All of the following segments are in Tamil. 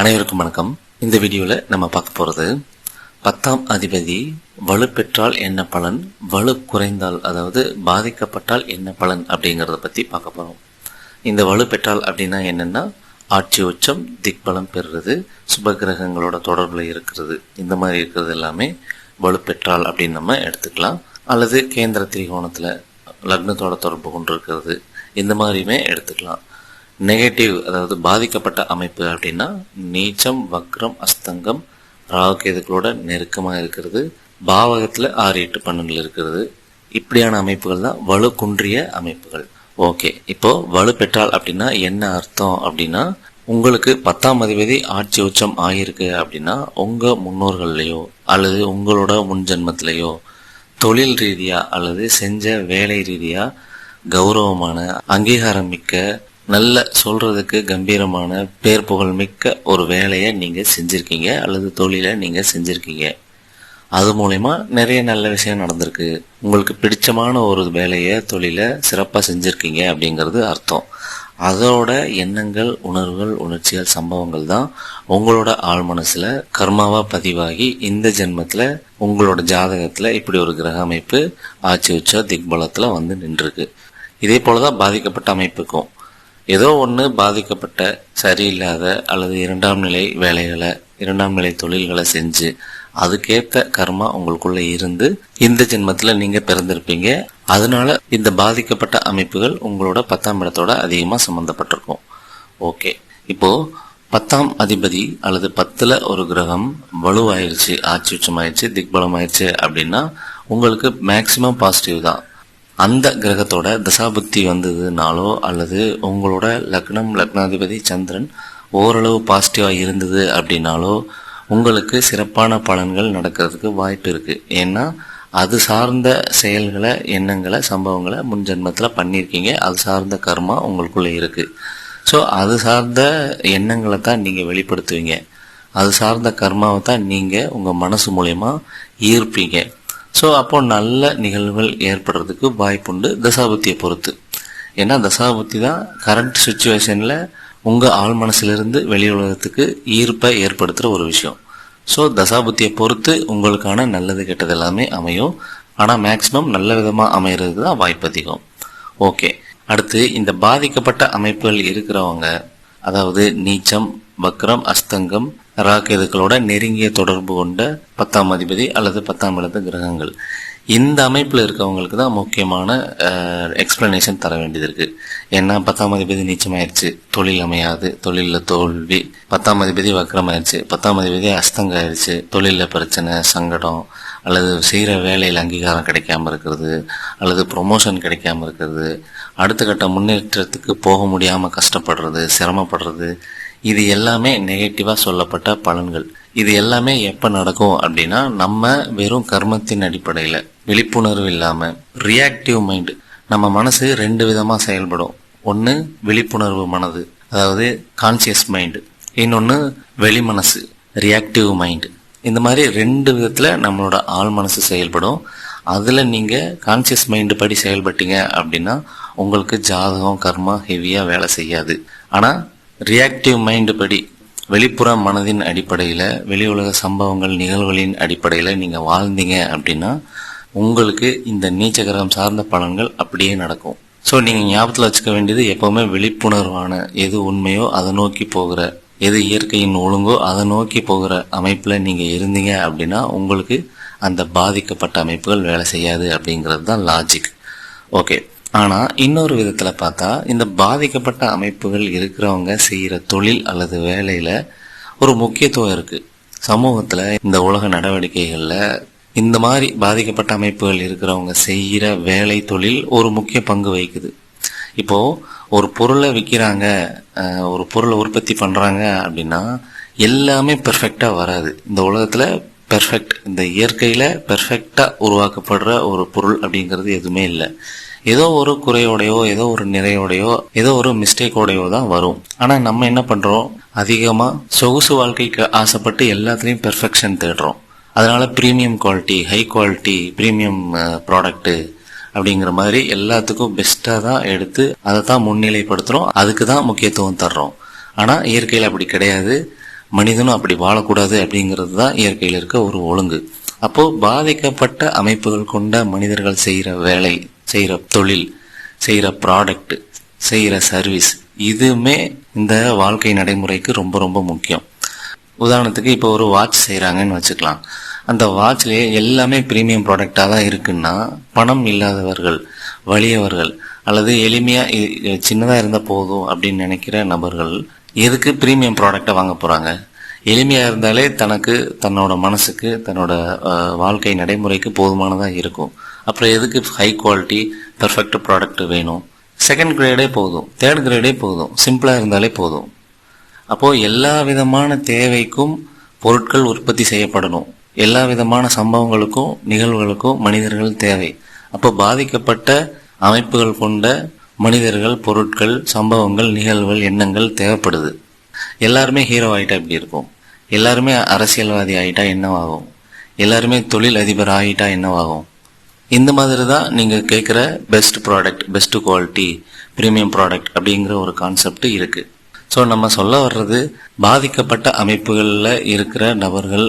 அனைவருக்கும் வணக்கம். இந்த வீடியோவில் நம்ம பார்க்க போகிறது பத்தாம் அதிபதி வலுப்பெற்றால் என்ன பலன் வலு குறைந்தால் அதாவது பாதிக்கப்பட்டால் என்ன பலன் அப்படிங்கிறத பற்றி பார்க்க போகிறோம் இந்த வலு பெற்றால் அப்படின்னா என்னென்னா ஆட்சி உச்சம் திக்பலம் பெறுறது சுபகிரகங்களோட தொடர்பில் இருக்கிறது. இந்த மாதிரி இருக்கிறது எல்லாமே வலுப்பெற்றால் அப்படின்னு நம்ம எடுத்துக்கலாம். அல்லது கேந்திர திரிகோணத்தில் லக்னத்தோட தொடர்பு கொண்டு இருக்கிறது இந்த மாதிரியுமே எடுத்துக்கலாம். நெகட்டிவ் அதாவது பாதிக்கப்பட்ட அமைப்பு அப்படின்னா நீச்சம் வக்ரம் அஸ்தங்கம் ராகுகேதுக்களோட நெருக்கமாக இருக்கிறது பாவகத்தில் ஆறு எட்டு பன்னெண்டில் இருக்கிறது. இப்படியான அமைப்புகள் தான் வலு குன்றிய அமைப்புகள். ஓகே இப்போ வலு பெற்றால் அப்படின்னா என்ன அர்த்தம் அப்படின்னா உங்களுக்கு பத்தாம் அதிபதி ஆட்சி உச்சம் ஆகியிருக்கு அப்படின்னா உங்க முன்னோர்கள்லையோ அல்லது உங்களோட முன் ஜென்மத்திலேயோ தொழில் ரீதியா அல்லது செஞ்ச வேலை ரீதியா கௌரவமான அங்கீகாரம் மிக்க நல்ல சொல்றதுக்கு கம்பீரமான பேர் புகழ் மிக்க ஒரு வேலையை நீங்க செஞ்சிருக்கீங்க அல்லது தொழிலை நீங்க செஞ்சிருக்கீங்க. அது மூலயமா நிறைய நல்ல விஷயம் நடந்திருக்கு. உங்களுக்கு பிடிச்சமான ஒரு வேலையை தொழிலை சிறப்பாக செஞ்சுருக்கீங்க அப்படிங்கிறது அர்த்தம். அதோட எண்ணங்கள் உணர்வுகள் உணர்ச்சிகள் சம்பவங்கள் தான் உங்களோட ஆழ் மனசில் கர்மாவாக பதிவாகி இந்த ஜென்மத்தில் உங்களோட ஜாதகத்தில் இப்படி ஒரு கிரக அமைப்பு ஆட்சி உச்ச திக்பலத்தில் வந்து நின்றுருக்கு. இதே போலதான் பாதிக்கப்பட்ட அமைப்புக்கும். ஏதோ ஒன்று பாதிக்கப்பட்ட சரியில்லாத அல்லது இரண்டாம் நிலை வேலைகளை இரண்டாம் நிலை தொழில்களை செஞ்சு அதுக்கேற்ற கர்மா உங்களுக்குள்ள இருந்து இந்த ஜென்மத்துல நீங்க பிறந்திருப்பீங்க. அதனால இந்த பாதிக்கப்பட்ட அமைப்புகள் உங்களோட பத்தாம் இடத்தோட அதிகமா சம்பந்தப்பட்டிருக்கும். ஓகே. இப்போ பத்தாம் அதிபதி அல்லது பத்துல ஒரு கிரகம் வலுவாயிருச்சு ஆட்சி உச்சமாயிருச்சு திக்பலம் ஆயிருச்சு அப்படின்னா உங்களுக்கு மேக்சிமம் பாசிட்டிவ் தான். அந்த கிரகத்தோட தசாபுக்தி வந்ததுனாலோ அல்லது உங்களோட லக்னம் லக்னாதிபதி சந்திரன் ஓரளவு பாசிட்டிவாக இருந்தது அப்படின்னாலோ உங்களுக்கு சிறப்பான பலன்கள் நடக்கிறதுக்கு வாய்ப்பு இருக்குது ஏன்னா அது சார்ந்த செயல்களை எண்ணங்களை சம்பவங்களை முன் ஜென்மத்தில் பண்ணியிருக்கீங்க. அது சார்ந்த கர்மா உங்களுக்குள்ளே இருக்குது ஸோ அது சார்ந்த எண்ணங்களை தான் நீங்கள் வெளிப்படுத்துவீங்க. அது சார்ந்த கர்மாவை தான் நீங்கள் உங்கள் மனசு மூலயமா ஈர்ப்பீங்க. ஸோ அப்போ நல்ல நிகழ்வுகள் ஏற்படுறதுக்கு வாய்ப்புண்டு தசாபுத்தியை பொறுத்து. ஏன்னா தசாபுத்தி தான் கரண்ட் சுச்சுவேஷனில் உங்கள் ஆள் மனசிலிருந்து வெளி உலகத்துக்கு ஈர்ப்பை ஏற்படுத்துகிற ஒரு விஷயம். ஸோ தசாபுத்தியை பொறுத்து உங்களுக்கான நல்லது கெட்டது எல்லாமே அமையும். ஆனால் மேக்ஸிமம் நல்ல விதமாக அமையிறதுக்கு தான் வாய்ப்பு அதிகம். ஓகே அடுத்து இந்த பாதிக்கப்பட்ட அமைப்புகள் இருக்கிறவங்க அதாவது நீச்சம் வக்ரம் அஸ்தங்கம் ராக்கேதுக்களோட நெருங்கிய தொடர்பு கொண்ட பத்தாம் அதிபதி அல்லது பத்தாம் இடத்து கிரகங்கள். இந்த அமைப்பில் இருக்கவங்களுக்கு தான் முக்கியமான எக்ஸ்பிளனேஷன் தர வேண்டியது இருக்கு. ஏன்னா பத்தாம் அதிபதி நீச்சமாயிருச்சு. தொழில் அமையாது. தொழிலில் தோல்வி. பத்தாம் அதிபதி வக்கரமாயிருச்சு. பத்தாம் அதிபதி அஸ்தங்காயிருச்சு. தொழிலில் பிரச்சனை சங்கடம் அல்லது செய்கிற வேலையில் அங்கீகாரம் கிடைக்காம இருக்கிறது அல்லது ப்ரொமோஷன் கிடைக்காம இருக்கிறது. அடுத்த கட்ட முன்னேற்றத்துக்கு போக முடியாமல் கஷ்டப்படுறது சிரமப்படுறது இது எல்லாமே நெகட்டிவாக சொல்லப்பட்ட பலன்கள். இது எல்லாமே எப்போ நடக்கும் அப்படின்னா நம்ம வெறும் கர்மத்தின் அடிப்படையில் விழிப்புணர்வு இல்லாமல் ரியாக்டிவ் மைண்டு நம்ம மனசு ரெண்டு விதமாக செயல்படும். ஒன்று விழிப்புணர்வு மனது அதாவது கான்சியஸ் மைண்டு இன்னொன்று வெளி மனசு ரியாக்டிவ் மைண்டு இந்த மாதிரி ரெண்டு விதத்தில் நம்மளோட ஆள் மனசு செயல்படும். அதில் நீங்கள் கான்சியஸ் மைண்டு படி செயல்பட்டீங்க அப்படின்னா உங்களுக்கு ஜாதகம் கர்மா ஹெவியாக வேலை செய்யாது. ஆனால் ரியாக்டிவ் மைண்டு படி வெளிப்புற மனதின் அடிப்படையில் வெளி உலக சம்பவங்கள் நிகழ்வுகளின் அடிப்படையில் நீங்கள் வாழ்ந்தீங்க அப்படின்னா உங்களுக்கு இந்த நீச்சகரம் சார்ந்த பலன்கள் அப்படியே நடக்கும். ஸோ நீங்கள் ஞாபகத்தில் வச்சுக்க வேண்டியது எப்போவுமே விழிப்புணர்வான எது உண்மையோ அதை நோக்கி போகிற எது இயற்கையின் ஒழுங்கோ அதை நோக்கி போகிற அமைப்பில் நீங்கள் இருந்தீங்க அப்படின்னா உங்களுக்கு அந்த பாதிக்கப்பட்ட அமைப்புகள் வேலை செய்யாது அப்படிங்கிறது தான் லாஜிக் ஓகே ஆனால் இன்னொரு விதத்தில் பார்த்தா இந்த பாதிக்கப்பட்ட அமைப்புகள் இருக்கிறவங்க செய்கிற தொழில் அல்லது வேலையில் ஒரு முக்கியத்துவம் இருக்குது சமூகத்தில் இந்த உலக நடவடிக்கைகளில் இந்த மாதிரி பாதிக்கப்பட்ட அமைப்புகள் இருக்கிறவங்க செய்கிற வேலை தொழில் ஒரு முக்கிய பங்கு வகிக்குது. இப்போது ஒரு பொருளை விற்கிறாங்க ஒரு பொருளை உற்பத்தி பண்ணுறாங்க அப்படின்னா எல்லாமே பெர்ஃபெக்டாக வராது. இந்த உலகத்தில் பெர்ஃபெக்ட் இந்த இயற்கையில் பெர்ஃபெக்டாக உருவாக்கப்படுற ஒரு பொருள் அப்படிங்கிறது எதுவுமே இல்லை. ஏதோ ஒரு குறையோடையோ ஏதோ ஒரு நிறையோடையோ ஏதோ ஒரு மிஸ்டேக்கோடையோ தான் வரும். ஆனால் நம்ம என்ன பண்ணுறோம் அதிகமாக சொகுசு வாழ்க்கைக்கு ஆசைப்பட்டு எல்லாத்துலேயும் பெர்ஃபெக்ஷன் தேடுறோம். அதனால premium quality high quality premium product அப்படிங்கிற மாதிரி எல்லாத்துக்கும் பெஸ்ட்டாக தான் எடுத்து அதை தான் முன்னிலைப்படுத்துகிறோம் அதுக்கு தான் முக்கியத்துவம் தர்றோம். ஆனால் இயற்கையில் அப்படி கிடையாது. மனிதனும் அப்படி வாழக்கூடாது அப்படிங்கிறது தான் இயற்கையில் இருக்க ஒரு ஒழுங்கு. அப்போது பாதிக்கப்பட்ட அமைப்புகள் கொண்ட மனிதர்கள் செய்கிற வேலை செய்கிற தொழில் செய்கிற ப்ராடக்ட் செய்கிற சர்வீஸ் இதுவுமே இந்த வாழ்க்கை நடைமுறைக்கு ரொம்ப ரொம்ப முக்கியம். உதாரணத்துக்கு இப்போ ஒரு வாட்ச் செய்கிறாங்கன்னு வச்சுக்கலாம். அந்த வாட்ச்லேயே எல்லாமே ப்ரீமியம் ப்ராடக்டாக தான் இருக்குன்னா பணம் இல்லாதவர்கள் வலியவர்கள் அல்லது எளிமையாக சின்னதாக இருந்தால் போதும் அப்படின்னு நினைக்கிற நபர்கள் எதுக்கு ப்ரீமியம் ப்ராடக்டை வாங்க போகிறாங்க எளிமையாக இருந்தாலே தனக்கு தன்னோட மனசுக்கு தன்னோட வாழ்க்கை நடைமுறைக்கு போதுமானதாக இருக்கும். அப்புறம் எதுக்கு ஹை குவாலிட்டி பர்ஃபெக்ட் ப்ராடக்ட் வேணும்? செகண்ட் கிரேடே போதும். தேர்ட் கிரேடே போதும். சிம்பிளாக இருந்தாலே போதும். அப்போது எல்லா விதமான தேவைக்கும் பொருட்கள் உற்பத்தி செய்யப்படணும். எல்லா விதமான சம்பவங்களுக்கும் நிகழ்வுகளுக்கும் மனிதர்கள் தேவை. அப்போ பாதிக்கப்பட்ட அமைப்புகள் கொண்ட மனிதர்கள் பொருட்கள் சம்பவங்கள் நிகழ்வுகள் எண்ணங்கள் தேவைப்படுது. எல்லாருமே ஹீரோ ஆகிட்டா எப்படி இருக்கும்? எல்லாருமே அரசியல்வாதி ஆகிட்டா என்னவாகும்? எல்லாருமே தொழில் அதிபர் ஆகிட்டா என்னவாகும்? இந்த மாதிரி தான் நீங்கள் கேட்குற best product best quality premium product அப்படிங்கிற ஒரு கான்செப்ட் இருக்குது ஸோ நம்ம சொல்ல வர்றது பாதிக்கப்பட்ட அமைப்புகளில் இருக்கிற நபர்கள்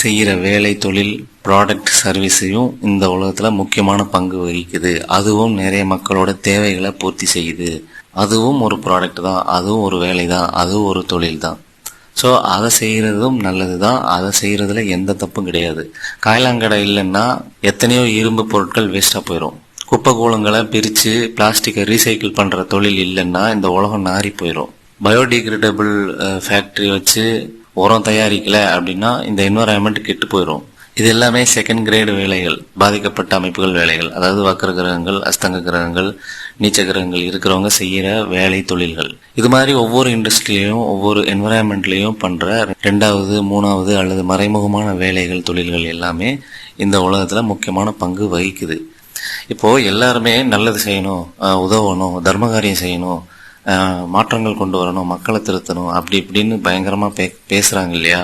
செய்கிற வேலை தொழில் ப்ராடக்ட் சர்வீஸையும் இந்த உலகத்தில் முக்கியமான பங்கு வகிக்குது. அதுவும் நிறைய மக்களோட தேவைகளை பூர்த்தி செய்யுது. அதுவும் ஒரு ப்ராடக்ட் தான் அதுவும் ஒரு வேலை தான் அதுவும் ஒரு தொழில் தான் ஸோ அதை செய்கிறதும் நல்லது தான் அதை செய்கிறதுல எந்த தப்பும் கிடையாது. காயலாங்கடை இல்லைன்னா எத்தனையோ இரும்பு பொருட்கள் வேஸ்ட்டாக போயிடும் குப்பை கூலங்களை பிரித்து பிளாஸ்டிக்கை ரீசைக்கிள் பண்ணுற தொழில் இல்லைன்னா இந்த உலகம் நாறி போயிடும் பயோடிகிரேடபிள் ஃபேக்ட்ரி வச்சு உரம் தயாரிக்கல அப்படின்னா இந்த என்வரான்மெண்ட் கெட்டு போயிடும் இது எல்லாமே செகண்ட் கிரேடு வேலைகள் பாதிக்கப்பட்ட அமைப்புகள் வேலைகள். அதாவது வக்கர கிரகங்கள் அஸ்தங்க கிரகங்கள் நீச்ச கிரகங்கள் இருக்கிறவங்க செய்கிற வேலை தொழில்கள். இது மாதிரி ஒவ்வொரு இண்டஸ்ட்ரியிலையும் ஒவ்வொரு என்வரான்மெண்ட்லேயும் பண்ணுற ரெண்டாவது மூணாவது அல்லது மறைமுகமான வேலைகள் தொழில்கள் எல்லாமே இந்த உலகத்தில் முக்கியமான பங்கு வகிக்குது. இப்போது எல்லாருமே நல்லது செய்யணும் உதவணும் தர்மகாரியம் செய்யணும் மாற்றங்கள் கொண்டு வரணும் மக்களை திருத்தணும் அப்படி இப்படின்னு பயங்கரமாக பே பேசுகிறாங்க இல்லையா?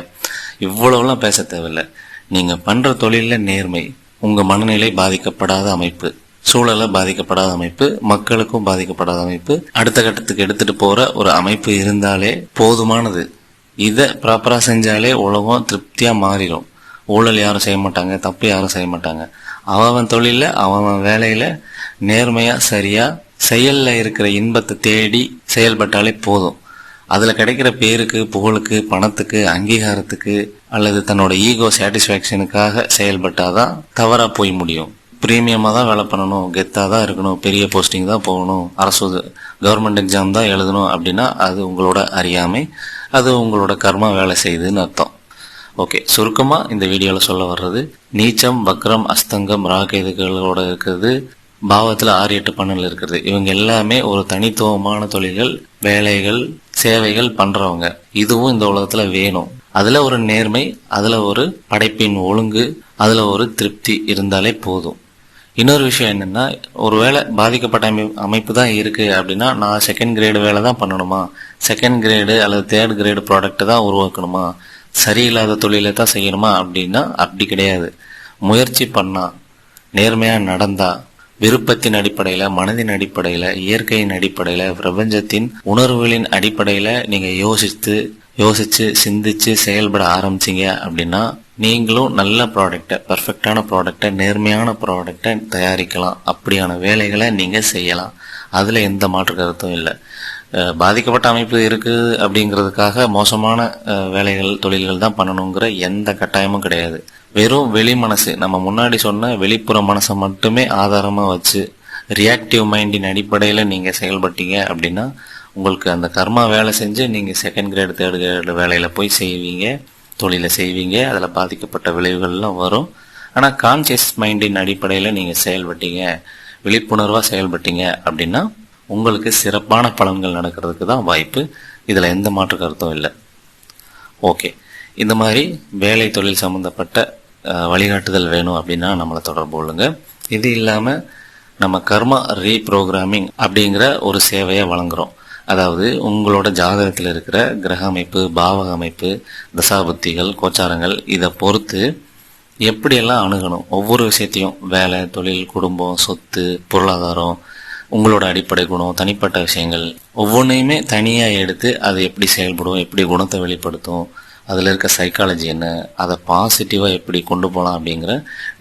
இவ்வளவுலாம் பேச தேவையில்லை. நீங்க பண்ற தொழில நேர்மை உங்க மனநிலை பாதிக்கப்படாத அமைப்பு சூழலை பாதிக்கப்படாத அமைப்பு மக்களுக்கும் பாதிக்கப்படாத அமைப்பு அடுத்த கட்டத்துக்கு எடுத்துட்டு போற ஒரு அமைப்பு இருந்தாலே போதுமானது. இதை ப்ராப்பரா செஞ்சாலே உலகம் திருப்தியா மாறிடும். ஊழல் யாரும் செய்ய மாட்டாங்க தப்பு யாரும் செய்ய மாட்டாங்க. அவன் தொழில அவன் வேலையில நேர்மையா சரியா செயல்ல இருக்கிற இன்பத்தை தேடி செயல்பட்டாலே போதும். அதில் கிடைக்கிற பேருக்கு புகழுக்கு பணத்துக்கு அங்கீகாரத்துக்கு அல்லது தன்னோட ஈகோ சாட்டிஸ்ஃபேக்ஷனுக்காக செயல்பட்டாதான் தவறாக போய் முடியும். ப்ரீமியமாக தான் வேலை பண்ணணும் கெத்தாக தான் இருக்கணும் பெரிய போஸ்டிங் தான் போகணும் அரசு கவர்மெண்ட் எக்ஸாம் தான் எழுதணும் அப்படின்னா அது உங்களோட அறியாமை அது உங்களோட கர்மா வேலை செய்யுதுன்னு அர்த்தம். ஓகே சுருக்கமாக இந்த வீடியோவில் சொல்ல வர்றது நீச்சம் வக்ரம் அஸ்தங்கம் ராகேதுகளோட இருக்கிறது பாவத்தில் ஆறு எட்டு பண்ணல் இருக்கிறது இவங்க எல்லாமே ஒரு தனித்துவமான தொழில்கள் வேலைகள் சேவைகள் பண்றவங்க. இதுவும் இந்த உலகத்துல வேணும். அதுல ஒரு நேர்மை அதுல ஒரு படைப்பின் ஒழுங்கு அதுல ஒரு திருப்தி இருந்தாலே போதும். இன்னொரு விஷயம் என்னன்னா ஒருவேளை பாதிக்கப்பட்ட அமை அமைப்பு தான் இருக்கு அப்படின்னா நான் செகண்ட் கிரேடு வேலை தான் பண்ணணுமா? செகண்ட் கிரேடு அல்லது தேர்ட் கிரேடு ப்ராடக்ட் தான் உருவாக்கணுமா? சரியில்லாத தொழிலை தான் செய்யணுமா? அப்படின்னா அப்படி கிடையாது. முயற்சி பண்ணா நேர்மையா நடந்தா விருப்பத்தின் அடிப்படையில மனதின் அடிப்படையில இயற்கையின் அடிப்படையில பிரபஞ்சத்தின் உணர்வுகளின் அடிப்படையில நீங்க யோசித்து யோசிச்சு சிந்திச்சு செயல்பட ஆரம்பிச்சிங்க அப்படின்னா நீங்களும் நல்ல ப்ராடக்டை பர்ஃபெக்டான ப்ராடக்டை நேர்மையான ப்ராடக்டை தயாரிக்கலாம். அப்படியான வேலைகளை நீங்கள் செய்யலாம். அதில் எந்த மாற்று கருத்தும் இல்லை. பாதிக்கப்பட்ட அமைப்பு இருக்குது அப்படிங்கிறதுக்காக மோசமான வேலைகள் தொழில்கள் தான் பண்ணணுங்கிற எந்த கட்டாயமும் கிடையாது. வெறும் வெளி மனசு. நம்ம முன்னாடி சொன்ன வெளிப்புற மனசை மட்டுமே ஆதாரமாக வச்சு ரியாக்டிவ் மைண்டின் அடிப்படையில் நீங்கள் செயல்பட்டீங்க அப்படின்னா உங்களுக்கு அந்த கர்மா வேலை செஞ்சு நீங்கள் செகண்ட் கிரேடு தேர்ட் கிரேடு வேலையில் போய் செய்வீங்க தொழிலை செய்வீங்க அதில் பாதிக்கப்பட்ட விளைவுகள்லாம் வரும். ஆனால் கான்சியஸ் மைண்டின் அடிப்படையில் நீங்கள் செயல்பட்டீங்க விழிப்புணர்வாக செயல்பட்டீங்க அப்படின்னா உங்களுக்கு சிறப்பான பலன்கள் நடக்கிறதுக்கு தான் வாய்ப்பு. இதில் எந்த மாற்று கருத்தும் இல்லை. ஓகே. இந்த மாதிரி வேலை தொழில் சம்மந்தப்பட்ட வழிகாட்டுதல் வேணும் அப்படின்னா நம்மளை தொடர்பு கொள்ளுங்க. இது இல்லாமல் நம்ம கர்மா ரீப்ரோக்ராமிங் அப்படிங்கிற ஒரு சேவையை வழங்குறோம். அதாவது உங்களோட ஜாதகத்தில் இருக்கிற கிரக அமைப்பு பாவக அமைப்பு தசாபுத்திகள் கோச்சாரங்கள் இதை பொறுத்து எப்படியெல்லாம் அணுகணும்? ஒவ்வொரு விஷயத்தையும் வேலை தொழில் குடும்பம் சொத்து பொருளாதாரம் உங்களோட அடிப்படை குணம் தனிப்பட்ட விஷயங்கள் ஒவ்வொன்றையுமே தனியாக எடுத்து அது எப்படி செயல்படும் எப்படி குணத்தை வெளிப்படுத்தும் அதில் இருக்க சைக்காலஜி என்ன அதை பாசிட்டிவாக எப்படி கொண்டு போகலாம் அப்படிங்கிற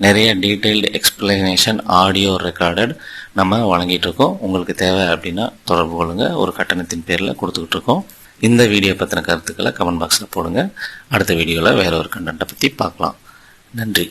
நிறைய டீட்டெயில்டு எக்ஸ்பிளனேஷன் ஆடியோ ரெக்கார்டட் நம்ம வழங்கிட்டு இருக்கோம். உங்களுக்கு தேவை அப்படின்னா தொடர்பு கொள்ளுங்க. ஒரு கட்டணத்தின் பேரில் கொடுத்துக்கிட்டு இருக்கோம். இந்த வீடியோ பற்றின கருத்துக்களை கமெண்ட் பாக்ஸில் போடுங்க. அடுத்த வீடியோவில் வேற ஒரு கண்டென்ட்டை பற்றி பார்க்கலாம். நன்றி.